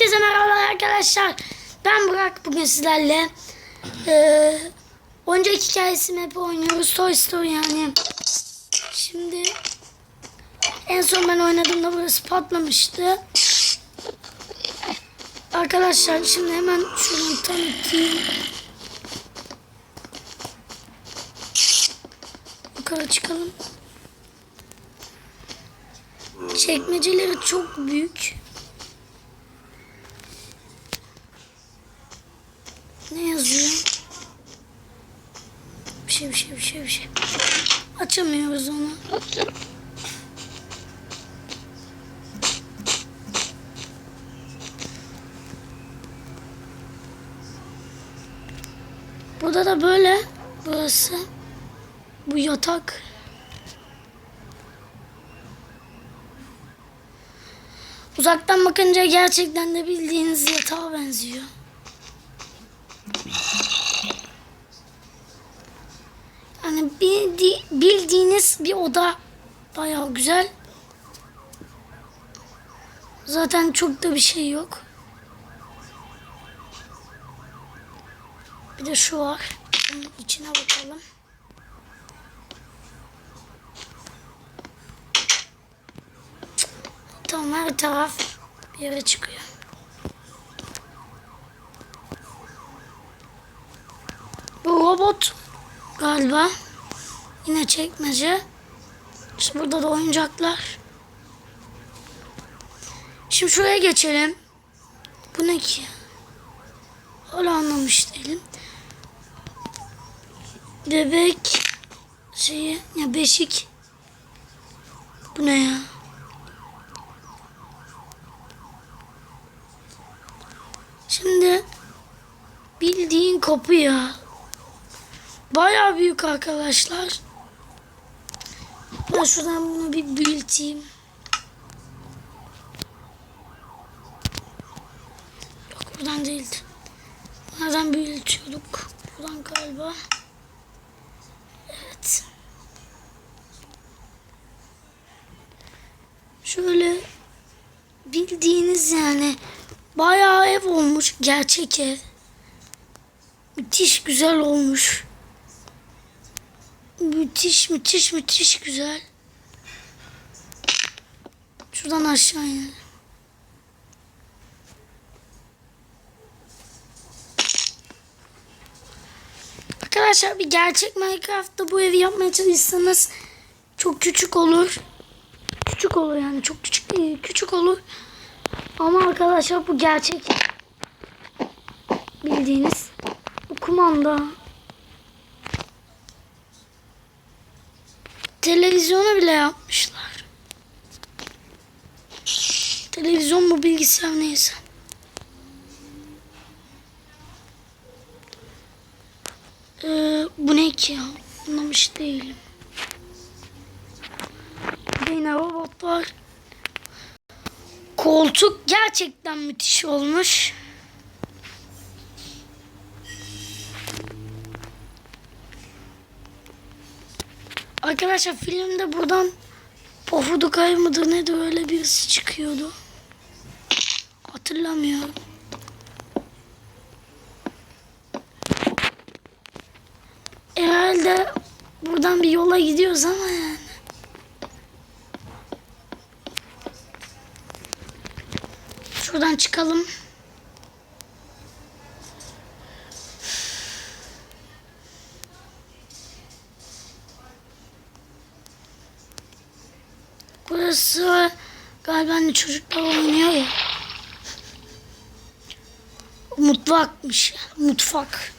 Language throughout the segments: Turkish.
Herkese merhaba arkadaşlar. Ben Burak. Bugün sizlerle e, oyuncak hikayesi map oynuyoruz. Toy Story yani. Şimdi en son ben oynadığımda burası patlamıştı. Arkadaşlar şimdi hemen şunu tanıtayım. Yukarı çıkalım. Çekmeceleri çok büyük. Ne yazıyor? Bir şey bir şey bir şey bir şey. Açamıyoruz onu. Burada da böyle burası. Bu yatak. Uzaktan bakınca gerçekten de bildiğiniz yatağa benziyor. Yani bildi, bildiğiniz bir oda bayağı güzel. Zaten çok da bir şey yok. Bir de şu var. Bunun içine bakalım. Tamam her taraf bir yere çıkıyor. Bu robot galiba. Yine çekmece. İşte burada da oyuncaklar. Şimdi şuraya geçelim. Bu ne ki? Hala anlamış değilim. Bebek şeyi ya beşik. Bu ne ya? Şimdi bildiğin kapı ya. Bayağı büyük arkadaşlar. Ben şuradan bunu bir büyüteyim. Yok buradan değildi. Nereden büyütüyorduk? Buradan galiba. Evet. Şöyle bildiğiniz yani bayağı ev olmuş. Gerçek ev. Müthiş güzel olmuş. Müthiş müthiş müthiş güzel. Şuradan aşağı inelim. Arkadaşlar bir gerçek Minecraft'ta bu evi yapmaya çalışsanız çok küçük olur. Küçük olur yani çok küçük değil, küçük olur. Ama arkadaşlar bu gerçek. Bildiğiniz bu kumanda. Televizyonu bile yapmışlar. Televizyon mu bilgisayar neyse. Ee, bu ne ki ya? Anlamış değilim. Yine robot var. Koltuk gerçekten müthiş olmuş. Arkadaşlar filmde buradan Pofuduk Ay mıdır nedir öyle birisi çıkıyordu. Hatırlamıyorum. Herhalde buradan bir yola gidiyoruz ama yani. Şuradan çıkalım. Burası galiba hani çocuklar oynuyor ya. Mutfakmış. Mutfak.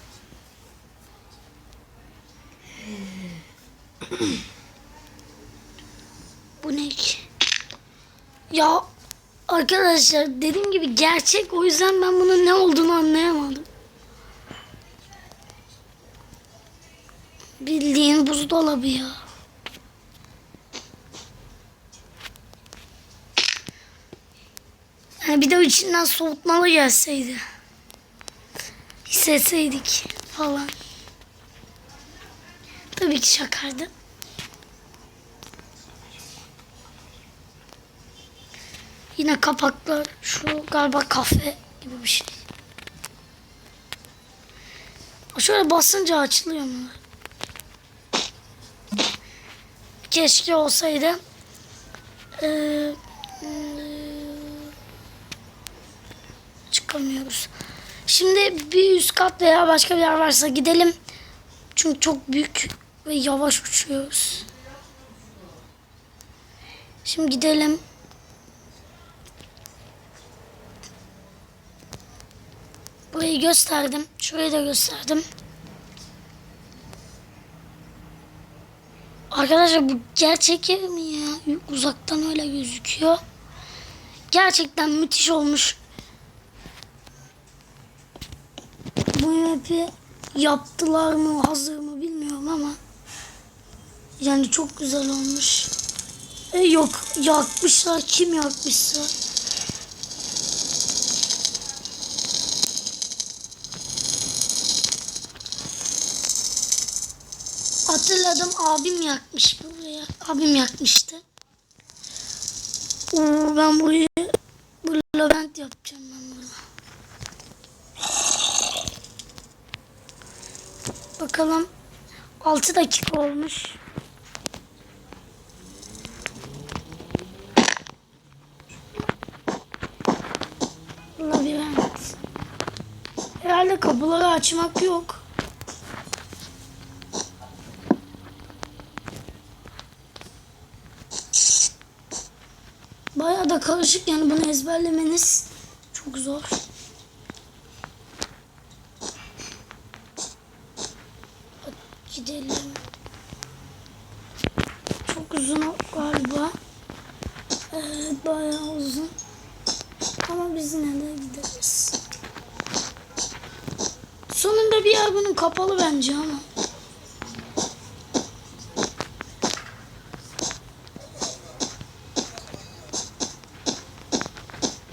Bu ne ki? Ya arkadaşlar dediğim gibi gerçek o yüzden ben bunun ne olduğunu anlayamadım. Bildiğin buzdolabı ya. Bir de içinden soğutmalı gelseydi. Hissetseydik falan. Tabii ki şakardı. Yine kapaklar. Şu galiba kafe gibi bir şey. Şöyle basınca açılıyor mu? Keşke olsaydı. Ee, çıkamıyoruz. Şimdi bir üst kat veya başka bir yer varsa gidelim. Çünkü çok büyük ve yavaş uçuyoruz. Şimdi gidelim. Burayı gösterdim. Şurayı da gösterdim. Arkadaşlar bu gerçek ev mi ya? Uzaktan öyle gözüküyor. Gerçekten müthiş olmuş. Map'i yaptılar mı hazır mı bilmiyorum ama yani çok güzel olmuş. E yok yakmışlar kim yakmışsa. Hatırladım abim yakmış buraya. Abim yakmıştı. Oo, ben burayı bu labirent yapacağım ben burada. Bakalım 6 dakika olmuş. Labirent. Herhalde kapıları açmak yok. Bayağı da karışık yani bunu ezberlemeniz çok zor. Bak, Gidelim. Çok uzun galiba. Evet bayağı uzun. Ama biz yine de gideriz. Sonunda bir yer bunun kapalı bence ama.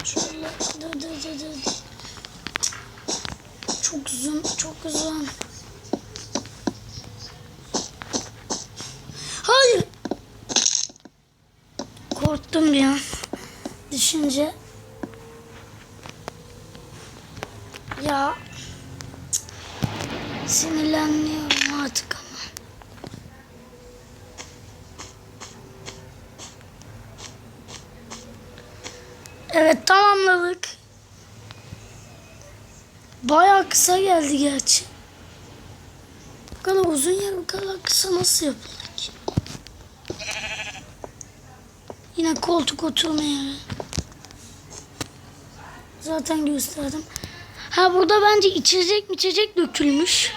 Şöyle dur dur dur dur. Çok uzun, çok uzun. Korktum bir an. Düşünce. Ya. Sinirleniyorum artık ama. Evet tamamladık. Bayağı kısa geldi gerçi. Bu kadar uzun yer bu kadar kısa nasıl yapılır ki? Yine koltuk oturma yeri. Zaten gösterdim. Ha burada bence içecek mi içecek dökülmüş.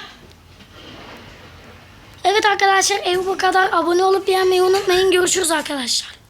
Evet arkadaşlar ev bu kadar. Abone olup beğenmeyi unutmayın. Görüşürüz arkadaşlar.